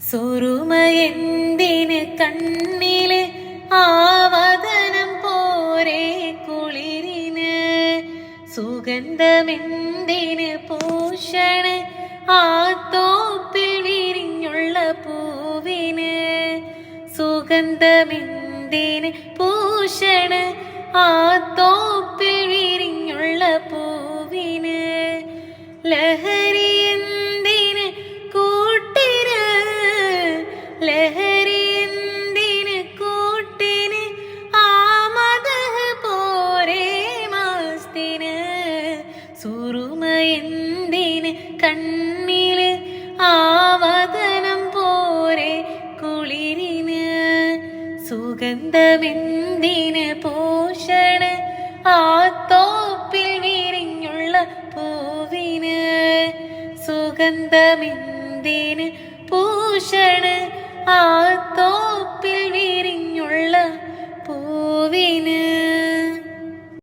സുറുമയെന്തിന് കണ്ണിൽ ആവതനം പോരെ കുളിരിന്? സുഗന്ധമെന്തിന് പൂഷണ് ആ തോപ്പിൽ വിരിഞ്ഞുള്ള പൂവിന്? സുഗന്ധമെന്തിന് പൂഷണ് ആ സുറുമ എന്തിന് കണ്ണിൽ ആവതനം പോരെ കുളിരിന്? സുഗന്ധമെന്തിന് പോഷണ്? ആ തോപ്പിൽ വിരിഞ്ഞുള്ള പൂവിന് സുഗന്ധമെന്തിന് പൂഷണ്? ആ